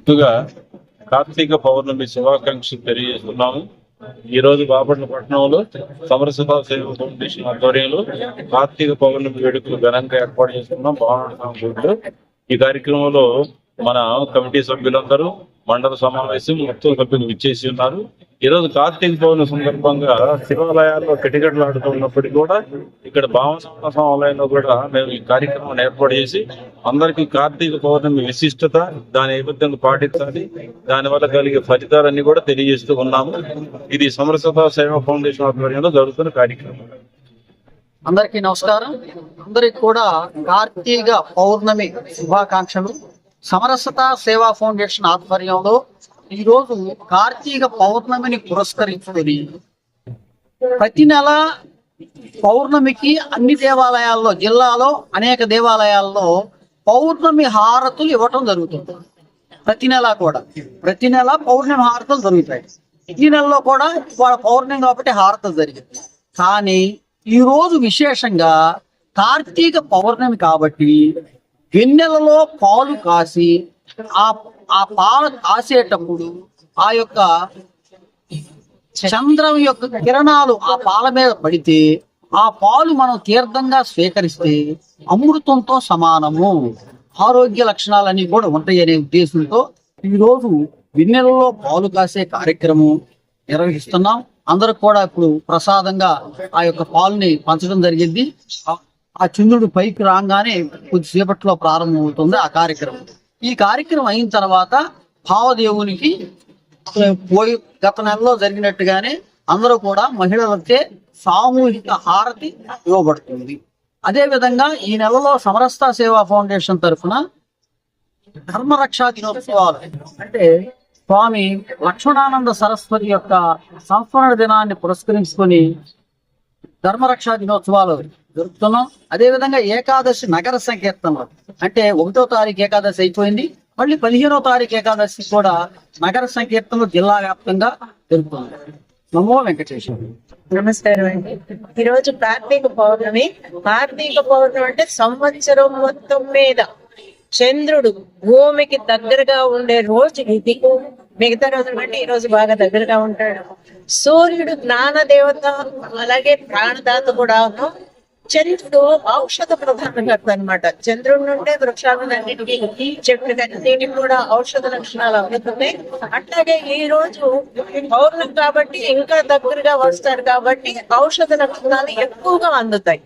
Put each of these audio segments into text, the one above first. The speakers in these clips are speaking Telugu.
ముందుగా కార్తీక పౌర్ణమి శుభాకాంక్షలు తెలియజేస్తున్నాము. ఈ రోజు బాపట్ల పట్టణంలో సమరసత సేవ ఫౌండేషన్ ఆధ్వర్యంలో కార్తీక పౌర్ణమి వేడుకలు ఘనంగా ఏర్పాటు చేసుకున్నాం బాగున్నాం గుడిలో. ఈ కార్యక్రమంలో మన కమిటీ సభ్యులందరూ మండల సమావేశం మొత్తం సభ్యులు విచ్చేసి ఉన్నారు. ఈ రోజు కార్తీక పౌర్ణమి సందర్భంగా శివాలయాల్లో కిటకిటలాడుతున్నప్పటికీ కూడా ఇక్కడ భావన సమాలయంలో కూడా మేము ఈ కార్యక్రమాన్ని ఏర్పాటు చేసి అందరికీ కార్తీక పౌర్ణమి విశిష్టత దాని నిబద్ధంగా పాటించాలి. దాని వల్ల కలిగే ఫలితాలన్నీ కూడా తెలియజేస్తూ ఉన్నాము. ఇది సమరసత సేవా ఫౌండేషన్ ఆధ్వర్యంలో జరుగుతున్న కార్యక్రమం. అందరికీ నమస్కారం. అందరికి కూడా కార్తీక పౌర్ణమి శుభాకాంక్షలు. సమరసత సేవా ఫౌండేషన్ ఆధ్వర్యంలో ఈ రోజు కార్తీక పౌర్ణమిని పురస్కరించుకొని ప్రతి నెల పౌర్ణమికి అన్ని దేవాలయాల్లో జిల్లాలో అనేక దేవాలయాల్లో పౌర్ణమి హారతులు ఇవ్వటం జరుగుతుంది. ప్రతి నెల కూడా. ప్రతి నెల పౌర్ణమి హారతులు జరుగుతాయి. ఈ నెలలో కూడా ఇవాళ పౌర్ణమి కాబట్టి హారతులు జరిగింది. కానీ ఈ రోజు విశేషంగా కార్తీక పౌర్ణమి కాబట్టి గిన్నెలలో పాలు కాసి ఆ ఆ పాలు కాసేటప్పుడు ఆ యొక్క చంద్రం యొక్క కిరణాలు ఆ పాల మీద పడితే ఆ పాలు మనం తీర్థంగా స్వీకరిస్తే అమృతంతో సమానము. ఆరోగ్య లక్షణాలన్నీ కూడా ఉంటాయి అనే ఉద్దేశంతో ఈరోజు గిన్నెలలో పాలు కాసే కార్యక్రమం నిర్వహిస్తున్నాం. అందరూ కూడా ఇప్పుడు ప్రసాదంగా ఆ యొక్క పాలుని పంచడం జరిగింది. ఆ- చంద్రుడు పైకి రాగానే కొద్దిసేపట్లో ప్రారంభమవుతుంది ఆ కార్యక్రమం. ఈ కార్యక్రమం అయిన తర్వాత భావదేవునికి పోయి గత నెలలో జరిగినట్టుగానే అందరూ కూడా మహిళలకే సామూహిక హారతి ఇవ్వబడుతుంది. అదే విధంగా ఈ నెలలో సమరస్త సేవా ఫౌండేషన్ తరఫున ధర్మరక్షా దినోత్సవాలు. అంటే స్వామి లక్ష్మణానంద సరస్వతి యొక్క సంస్మరణ దినాన్ని పురస్కరించుకొని ధర్మరక్షా దినోత్సవాలు జరుపుతున్నాం. అదే విధంగా ఏకాదశి నగర సంకీర్తనలు. అంటే ఒకటో తారీఖు ఏకాదశి అయిపోయింది. మళ్ళీ పదిహేనో తారీఖు ఏకాదశి కూడా నగర సంకీర్తనలు జిల్లా వ్యాప్తంగా జరుగుతుంది నమో వెంకటేశ్వర. నమస్కారం అండి. ఈ రోజు కార్తీక పౌర్ణమి. కార్తీక పౌర్ణమి అంటే సంవత్సరం మొత్తం మీద చంద్రుడు భూమికి దగ్గరగా ఉండే రోజు ఇది. మిగతా రోజుల కంటే ఈ రోజు బాగా దగ్గరగా ఉంటాడు. సూర్యుడు జ్ఞాన దేవత అలాగే ప్రాణదాత కూడా చంద్రుడు ఔషధ ప్రధానకర్త అనమాట చంద్రుడి నుండే వృక్షాలన్నిటికీ చెట్లకన్నిటికి కూడా ఔషధ లక్షణాలు అందుతున్నాయి. అట్లాగే ఈ రోజు పౌరులు కాబట్టి ఇంకా దగ్గరగా వస్తారు కాబట్టి ఔషధ లక్షణాలు ఎక్కువగా అందుతాయి.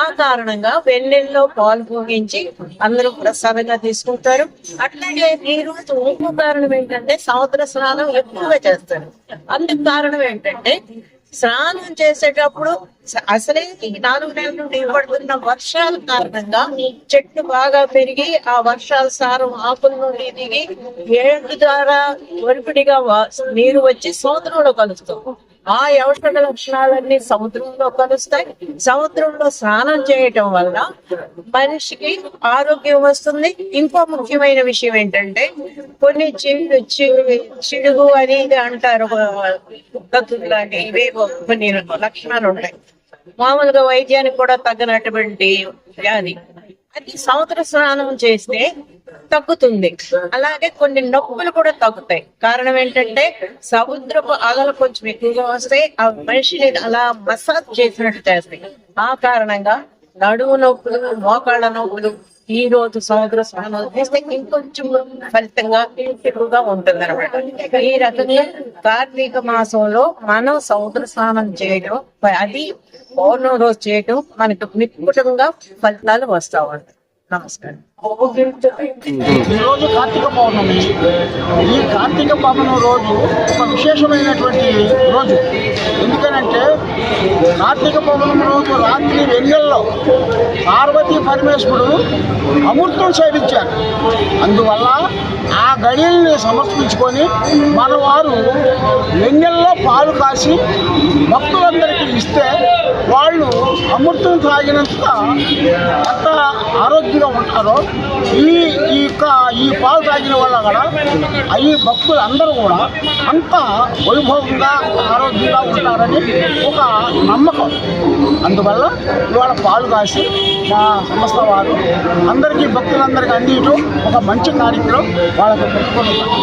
ఆ కారణంగా వెన్నెల్లో పాలు పోగించి అందరూ ప్రసాదంగా తీసుకుంటారు. అట్లాగే ఈ రోజు ఇంకో కారణం ఏంటంటే సముద్ర స్నానం ఎక్కువగా చేస్తారు. అందుకు కారణం ఏంటంటే స్నానం చేసేటప్పుడు అసలే ఈ నాలుగు నెలల నుండి పడుతున్న వర్షాల కారణంగా చెట్లు బాగా పెరిగి ఆ వర్షాల సారం ఆకుల నుండి దిగి ఏడు ద్వారా ఒరిపిడిగా నీరు వచ్చి సముద్రంలో కలుస్తాం ఆ ఔషధ లక్షణాలన్నీ సముద్రంలో కలుస్తాయి. సముద్రంలో స్నానం చేయటం వల్ల మనిషికి ఆరోగ్యం వస్తుంది. ఇంకో ముఖ్యమైన విషయం ఏంటంటే కొన్ని చిడు చిడుగు అని అంటారు. దగ్గు ఇవేవో కొన్ని లక్షణాలు ఉంటాయి. మామూలుగా వైద్యానికి కూడా తగ్గినటువంటి వ్యాధి. అది సముద్ర స్నానం చేస్తే తగ్గుతుంది. అలాగే కొన్ని నొప్పులు కూడా తగ్గుతాయి. కారణం ఏంటంటే సముద్రపు అలలు కొంచెం ఎక్కువగా వస్తాయి. ఆ మనిషిని అలా మసాజ్ చేసినట్టు చేస్తాయి. ఆ కారణంగా నడుము నొప్పులు మోకాళ్ళ నొప్పులు ఈ రోజు సముద్ర స్నానం చేస్తే ఇంకొంచెం ఫలితంగా ఎక్కువగా ఉంటుంది అనమాట ఈ రకంగా కార్తీక మాసంలో మనం సముద్ర స్నానం చేయడం అది పౌర్ణమి రోజు చేయడం మనకు నిపుణంగా ఫలితాలు వస్తా ఉంటాయి. నమస్కారం. ఈ రోజు కార్తీక పౌర్ణమి. ఈ కార్తీక పౌర్ణమి రోజు ఒక విశేషమైనటువంటి రోజు. ఎందుకనంటే కార్తీక పౌర్ణమి రోజు రాత్రి వెన్నెల్లో పార్వతీ పరమేశ్వరుడు అమృతం సేవించారు అందువల్ల ఆ గడియల్ని సమర్పించుకొని మన వారు వెన్నెల్లో పాలు కాసి భక్తులందరికీ ఇస్తే వాళ్ళు అమృతం తాగినంత ఎంత ఆరోగ్యంగా ఉంటారో ఈ ఈ యొక్క ఈ పాలు తాగిన వల్ల కూడా ఈ భక్తులు అందరూ కూడా అంత వైభవంగా ఆరోగ్యంగా ఉంటారని ఒక నమ్మకం. అందువల్ల ఇవాళ పాలు కాసి మా సంస్థ వారు అందరికీ భక్తులందరికీ అందించడం ఒక మంచి కార్యక్రమం వాళ్ళకి పెట్టుకుంటున్నారు